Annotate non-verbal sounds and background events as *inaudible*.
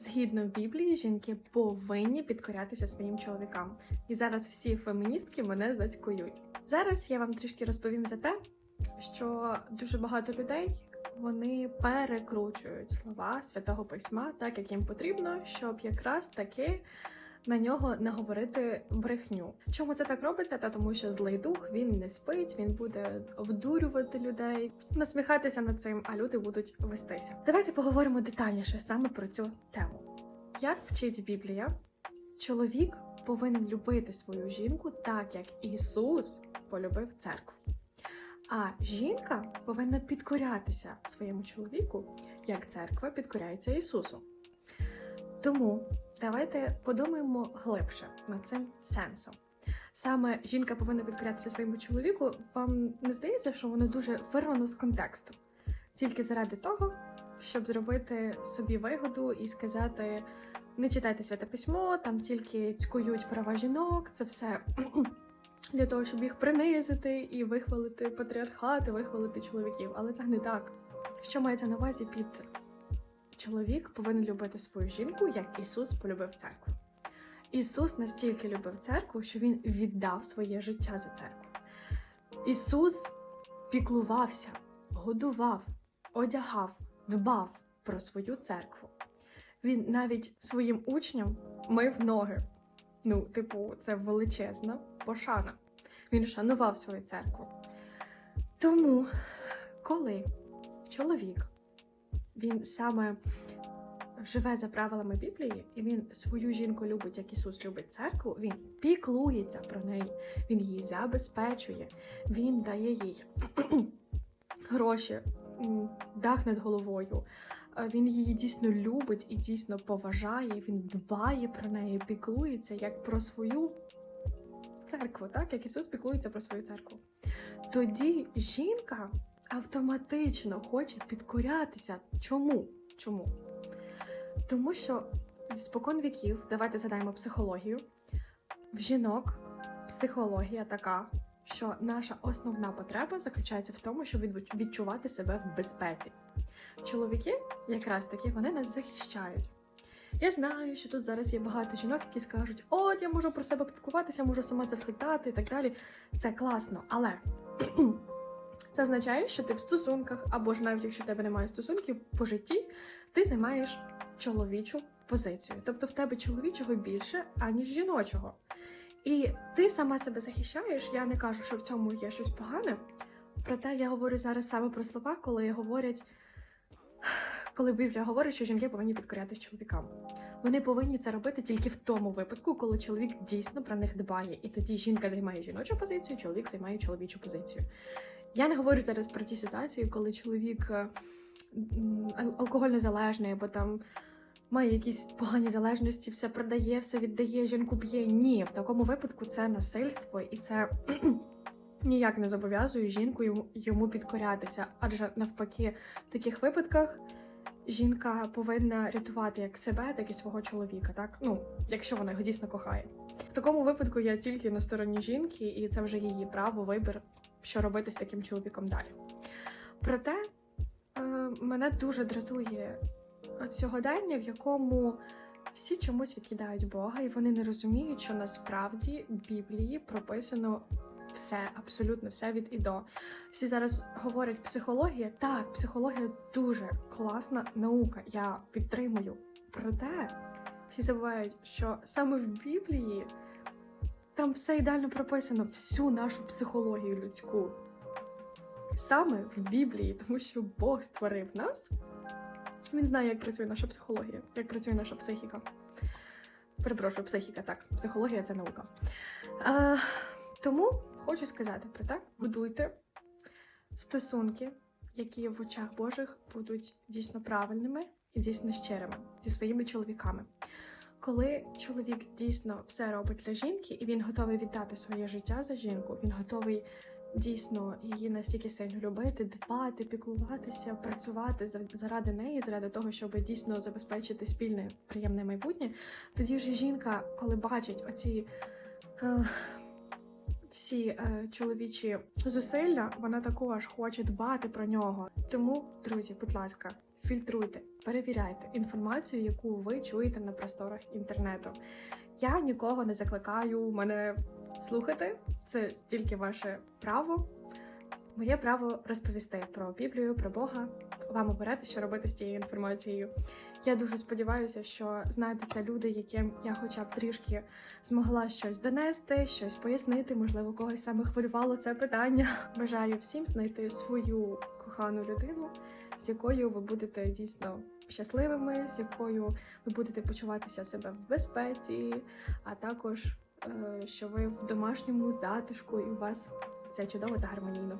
Згідно Біблії, жінки повинні підкорятися своїм чоловікам. І зараз всі феміністки мене зацькують. Зараз я вам трішки розповім за те, що дуже багато людей вони перекручують слова святого письма так, як їм потрібно, щоб якраз таки на нього не говорити брехню. Чому це так робиться? Та тому, що злий дух він не спить, він буде обдурювати людей, насміхатися над цим, а люди будуть вестися. Давайте поговоримо детальніше саме про цю тему. Як вчить Біблія, чоловік повинен любити свою жінку так, як Ісус полюбив церкву. А жінка повинна підкорятися своєму чоловіку, як церква підкоряється Ісусу. Тому давайте подумаємо глибше над цим сенсом. Саме жінка повинна підкорятися своєму чоловіку. Вам не здається, що воно дуже вирвано з контексту, тільки заради того, щоб зробити собі вигоду і сказати: не читайте святе письмо, там тільки цькують права жінок, це все *clears throat* для того, щоб їх принизити і вихвалити патріархат, і вихвалити чоловіків. Але це не так. Що мається на увазі під чоловік повинен любити свою жінку, як Ісус полюбив церкву. Ісус настільки любив церкву, що Він віддав своє життя за церкву. Ісус піклувався, годував, одягав, дбав про свою церкву. Він навіть своїм учням мив ноги. Ну, типу, це величезна пошана. Він шанував свою церкву. Тому, коли чоловік він саме живе за правилами Біблії, і він свою жінку любить, як Ісус любить церкву, він піклується про неї, він її забезпечує, він дає їй *clears throat* гроші, дах над головою. Е, Він її дійсно любить і дійсно поважає, він дбає про неї, піклується як про свою церкву, так як Ісус піклується про свою церкву. Тоді жінка автоматично хоче підкорятися. Чому? Чому? Тому що спокон віків, давайте згадаємо психологію. В жінок психологія така, що наша основна потреба заключається в тому, щоб відчувати себе в безпеці. Чоловіки, якраз таки, вони нас захищають. Я знаю, що тут зараз є багато жінок, які скажуть: от я можу про себе піклуватися, можу сама це все дати і так далі. Це класно, але це означає, що ти в стосунках, або ж навіть якщо в тебе немає стосунків по житті, ти займаєш чоловічу позицію. Тобто в тебе чоловічого більше, аніж жіночого. І ти сама себе захищаєш. Я не кажу, що в цьому є щось погане. Проте я говорю зараз саме про слова, коли говорять, коли Біблія говорить, що жінки повинні підкорятись чоловікам. Вони повинні це робити тільки в тому випадку, коли чоловік дійсно про них дбає, і тоді жінка займає жіночу позицію, чоловік займає чоловічу позицію. Я не говорю зараз про ті ситуації, коли чоловік е, алкогольно залежний або там має якісь погані залежності, все продає, все віддає, жінку б'є. Ні, в такому випадку це насильство і це *clears throat* ніяк не зобов'язує жінку йому підкорятися. Адже навпаки, в таких випадках жінка повинна рятувати як себе, так і свого чоловіка, так? Ну, якщо вона його дійсно кохає. В такому випадку я тільки на стороні жінки, і це вже її право, вибір, що робити з таким чоловіком далі. Проте е, мене дуже дратує сьогодення, в якому всі чомусь відкидають Бога, і вони не розуміють, що насправді в Біблії прописано все, абсолютно все від і до. Всі зараз говорять психологія. Так, психологія дуже класна наука. Я підтримую. Проте всі забувають, що саме в Біблії там все ідеально прописано, всю нашу психологію людську. Саме в Біблії, тому що Бог створив нас. Він знає, як працює наша психологія, як працює наша психіка. Перепрошую, психіка, так, психологія це наука. А, тому хочу сказати про те: будуйте стосунки, які в очах Божих будуть дійсно правильними і дійсно щирими зі своїми чоловіками. Коли чоловік дійсно все робить для жінки, і він готовий віддати своє життя за жінку, він готовий дійсно її настільки сильно любити, дбати, піклуватися, працювати заради неї, заради того, щоб дійсно забезпечити спільне приємне майбутнє, тоді вже жінка, коли бачить оці. Всі е, чоловічі зусилля, вона також хоче дбати про нього. Тому, друзі, будь ласка, фільтруйте, перевіряйте інформацію, яку ви чуєте на просторах інтернету. Я нікого не закликаю мене слухати, це тільки ваше право. Моє право розповісти про Біблію, про Бога, вам обирати, що робити з цією інформацією. Я дуже сподіваюся, що знайдуться люди, яким я хоча б трішки змогла щось донести, щось пояснити. Можливо, когось саме хвилювало це питання. Бажаю всім знайти свою кохану людину, з якою ви будете дійсно щасливими, з якою ви будете почуватися себе в безпеці, а також е, що ви в домашньому затишку і у вас все чудово та гармонійно.